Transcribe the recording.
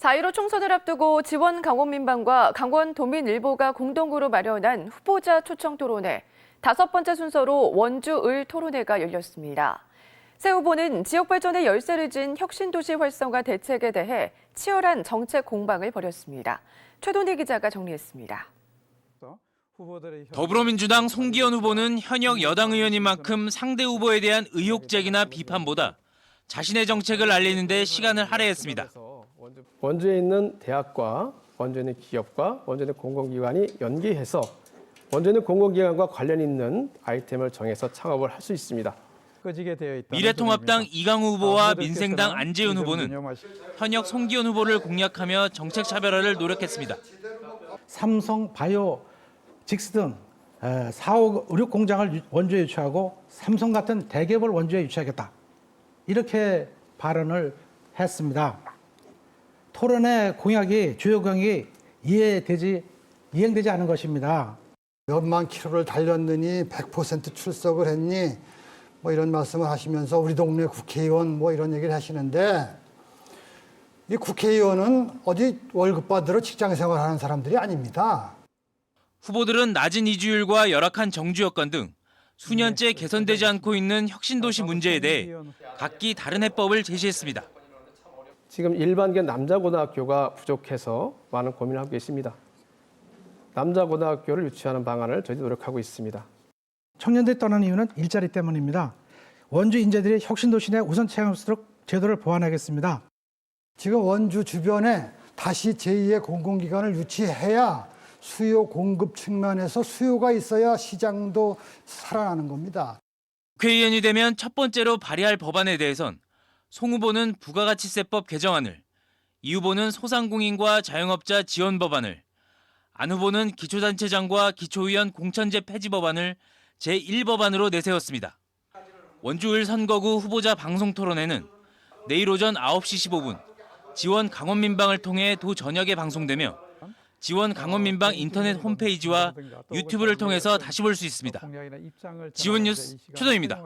자1호 총선을 앞두고 지원 강원민방과 강원도민일보가 공동으로 마련한 후보자 초청 토론회 다섯 번째 순서로 원주 을 토론회가 열렸습니다. 새 후보는 지역 발전에 열쇠를 진 혁신도시 활성화 대책에 대해 치열한 정책 공방을 벌였습니다. 최돈희 기자가 정리했습니다. 더불어민주당 송기현 후보는 현역 여당 의원인 만큼 상대 후보에 대한 의혹 제기나 비판보다 자신의 정책을 알리는 데 시간을 할애했습니다. 원주에 있는 대학과 원주에 있는 기업과 원주에 있는 공공기관이 연계해서 원주에 있는 공공기관과 관련 있는 아이템을 정해서 창업을 할 수 있습니다. 미래통합당 이강우 후보와 민생당 안재훈 후보는 현역 송기현 후보를 공략하며 정책 차별화를 노력했습니다. 삼성 바이오 직스 등 4억 의료 공장을 유- 원주에 유치하고 삼성 같은 대기업을 원주에 유치하겠다. 이렇게 발언을 했습니다. 토론의 공약이 주요 공약이 이해되지 이행되지 않은 것입니다. 몇만 킬로를 달렸느니 100% 출석을 했니 뭐 이런 말씀을 하시면서 우리 동네 국회의원 뭐 이런 얘기를 하시는데 이 국회의원은 어디 월급 받으러 직장 생활하는 사람들이 아닙니다. 후보들은 낮은 이주율과 열악한 정주 여건 등 수년째 개선되지 않고 있는 혁신도시 문제에 대해 각기 다른 해법을 제시했습니다. 지금 일반계 남자 고등학교가 부족해서 많은 고민을 하고 계십니다. 남자 고등학교를 유치하는 방안을 저희도 노력하고 있습니다. 청년들이 떠나는 이유는 일자리 때문입니다. 원주 인재들이 혁신도시 내 우선 체험할 수 있도록 제도를 보완하겠습니다. 지금 원주 주변에 다시 제2의 공공기관을 유치해야 수요 공급 측면에서 수요가 있어야 시장도 살아나는 겁니다. 국회의원이 되면 첫 번째로 발의할 법안에 대해선 송 후보는 부가가치세법 개정안을, 이 후보는 소상공인과 자영업자 지원 법안을, 안 후보는 기초단체장과 기초의원 공천제 폐지 법안을 제1법안으로 내세웠습니다. 원주을 선거구 후보자 방송 토론회는 내일 오전 9시 15분 지원 강원민방을 통해 도 전역에 방송되며 지원 강원민방 인터넷 홈페이지와 유튜브를 통해서 다시 볼 수 있습니다. 지원 뉴스 최동입니다.